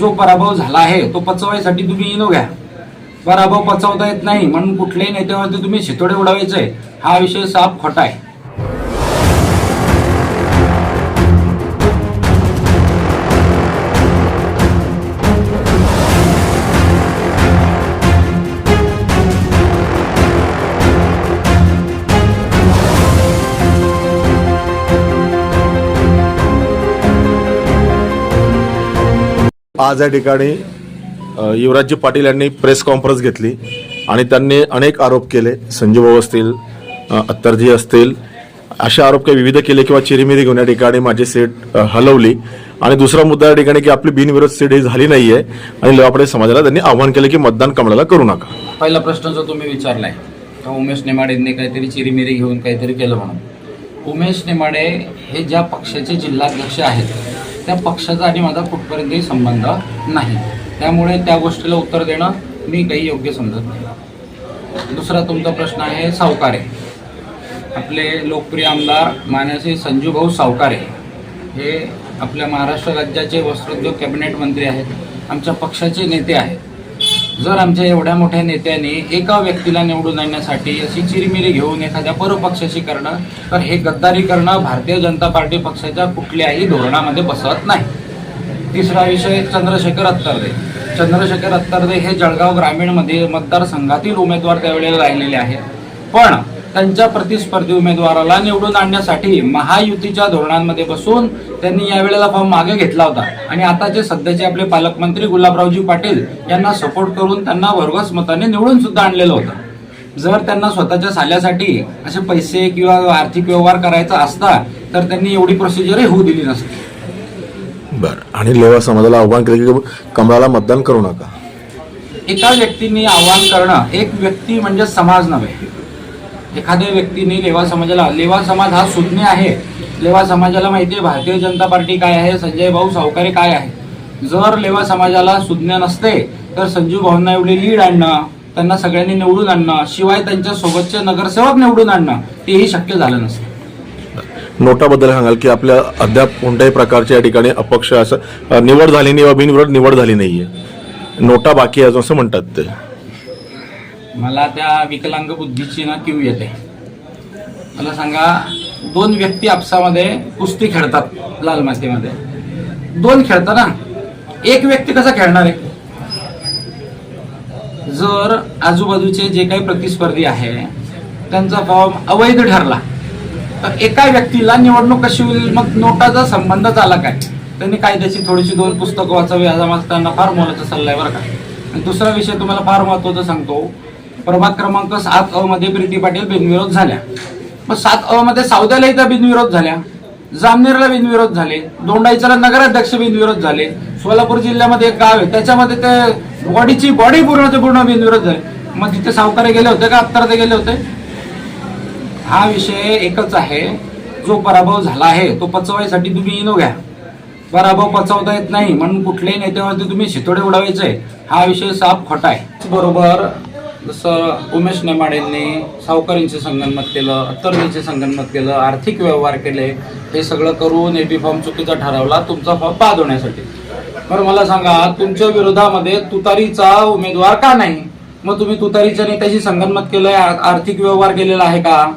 जो पराभव झाला आहे तो पचवायसाठी तुम्ही इनो घ्या. पराभव पचवता येत नाही म्हणून कुठल्याही नेत्यावरती तुम्ही शितोडे उडवायचे. हा विषय साफ खोटा आहे. आज या ठिकाणी युवराजजी पाटील यांनी प्रेस कॉन्फरन्स घेतली आणि त्यांनी अनेक आरोप केले. संजीव भाऊ असतील अत्तरजी असतील असे आरोप काही विविध केले किंवा चिरीमिरी घेऊन या ठिकाणी माझी सीट हलवली. आणि दुसरा मुद्दा या ठिकाणी की आपली बिनविरोध सीट ही झाली नाहीये आणि लेवापडे समाजाला त्यांनी आव्हान केलं की मतदान कमळाला करू नका. पहिला प्रश्न जो तुम्ही विचारलाय उमेश नेमाडेंनी काहीतरी चिरीमिरी घेऊन काहीतरी केलं म्हणून. उमेश नेमाडे हे ज्या पक्षाचे जिल्हाध्यक्ष आहेत त्या पक्षाचा आणि माझा कुठपर्यंतही संबंध नाही. त्यामुळे त्या गोष्टीला उत्तर देणं मी काही योग्य समजत नाही. दुसरा तुमचा प्रश्न आहे सावकारे. आपले लोकप्रिय आमदार मान्यश्री संजूभाऊ सावकारे हे आपल्या महाराष्ट्र राज्याचे वस्त्रोद्योग कॅबिनेट मंत्री आहेत. आमच्या पक्षाचे नेते आहेत. जर आमच्या एवढ्या मोठ्या नेत्यांनी एका व्यक्तीला निवडून आणण्यासाठी अशी चिरमिरी घेऊन एखाद्या परपक्षाशी करणं तर हे गद्दारी करणं भारतीय जनता पार्टी पक्षाच्या कुठल्याही धोरणामध्ये बसत नाही. तिसरा विषय चंद्रशेखर अत्तरदे. चंद्रशेखर अत्तरदे हे जळगाव ग्रामीणमध्ये मतदारसंघातील उमेदवार त्यावेळेला राहिलेले आहेत. पण त्यांच्या प्रतिस्पर्धी उमेदवाराला निवडून आणण्यासाठी महायुतीच्या धोरणांमध्ये बसून त्यांनी यावेळेला फॉर्म मागे घेतला होता. आणि आताचे सध्याचे आपले पालकमंत्री गुलाबरावजी पाटील यांना सपोर्ट करून त्यांना भरघोस मताने निवडून सुद्धा आणलेलं होतं. जर त्यांना स्वतःच्या साल्यासाठी असे पैसे किंवा आर्थिक व्यवहार करायचा असता तर त्यांनी एवढी प्रोसिजरही होऊ दिली नसती. बरं. आणि लेवा समाजाला आव्हान केलं की कमळाला मतदान करू नका. एका व्यक्तीने आवाहन करणं एक व्यक्ती म्हणजे समाज नव्हे. एखाद्या व्यक्तीने लेवा समाजाला लेवा समाज हा सुज्ञ आहे. लेवा समाजाला माहिती आहे भारतीय जनता पार्टी काय आहे संजय भाऊ सावकारे काय आहे. जर लेवा समाजाला सुज्ञ नसते तर संजू भाऊंना एवढी लीड आणणं त्यांना सगळ्यांनी निवडून आणणं शिवाय त्यांच्या सोबतचे नगरसेवक निवडून आणणं तेही शक्य झालं नसतं. नोटाबद्दल सांगाल की आपल्या अद्याप कोणत्याही प्रकारच्या या ठिकाणी अपक्ष असं निवड झाली नाही बिनविरोध निवड झाली नाहीये. नोटा बाकी आहे असं म्हणतात ते. मला त्या विकलांग बुद्धीची ना क्यू येते. मला सांगा दोन व्यक्ती आपसामध्ये कुस्ती खेळतात लाल मातीमध्ये. दोन खेळतात ना? एक व्यक्ती कसा खेळणार आहे? जर आजूबाजूचे जे काही प्रतिस्पर्धी आहे त्यांचा फॉर्म अवैध ठरला तर एका व्यक्तीला निवडणूक कशी होईल? मग नोटाचा संबंध झाला काय? त्यांनी कायद्याची थोडीशी दोन पुस्तकं वाचावी हा माझा त्यांना फार मोलाचा सल्ला आहे बरं का. आणि दुसरा विषय तुम्हाला फार महत्त्वाचा सांगतो प्रभाग क्रमांक सात अ मध्ये प्रीती पाटील बिनविरोध झाल्या. मग सात अ मध्ये सावद्याला इथं बिनविरोध झाल्या. जामनेरला बिनविरोध झाले. दोंडाईचाला नगराध्यक्ष बिनविरोध झाले. सोलापूर जिल्ह्यामध्ये एक गाव आहे. त्याच्यामध्ये ते बॉडीची बॉडी पूर्ण ते पूर्ण बिनविरोध झाले. मग तिथे सावकारे गेले होते का? अत्तर ते गेले होते? हा विषय एकच आहे. जो पराभव झाला आहे तो पचवायसाठी तुम्ही इनो घ्या. पराभव पचवता येत नाही. म्हणून कुठल्याही नेत्यावरती तुम्ही शितोडे उडवायचे. हा विषय साफ खोटा आहे. बरोबर. जसं उमेश नेमाडेंनी सावकारींचे संगनमत केलं अत्तरणीचे संगनमत केलं आर्थिक व्यवहार केले हे सगळं करून ए पी फॉर्म चुकीचा ठरवला तुमचा फॉर्म बाद होण्यासाठी. बरं मला सांगा तुमच्या विरोधामध्ये तुतारीचा उमेदवार का नाही? मग तुम्ही तुतारीच्या नेत्याशी संगनमत केलंय आर्थिक व्यवहार केलेला आहे का?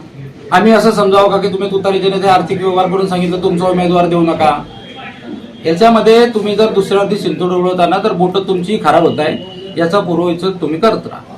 आम्ही असं समजावं का की तुम्ही तुतारीच्या नेते आर्थिक व्यवहार करून सांगितलं तुमचा उमेदवार देऊ नका? याच्यामध्ये तुम्ही जर दुसऱ्यावरती शिंतोड उडवताना तर बोट तुमची खराब होत आहे याचा पूर्वविचार तुम्ही करत राहा.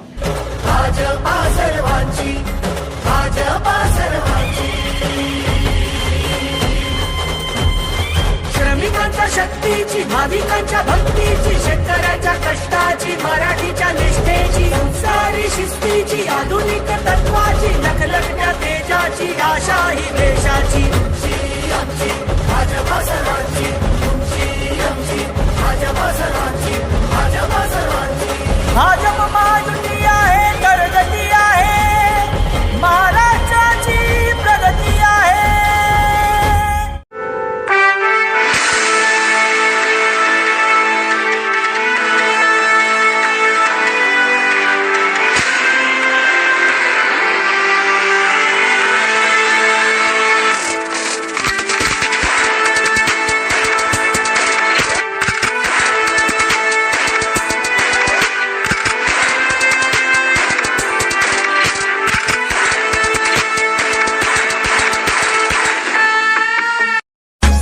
भाविकांचा शक्तीची भाविकांच्या भक्तीची शेतकऱ्याच्या कष्टाची मराठीच्या निष्ठेची सारी शिस्तीची आधुनिक तत्वाची लखलखण्या तेजाची आशा ही देशाची आमची भाजपा सर्वांची. आमची भाजपा सर्वांची भाजपा सर्वांची. भाजप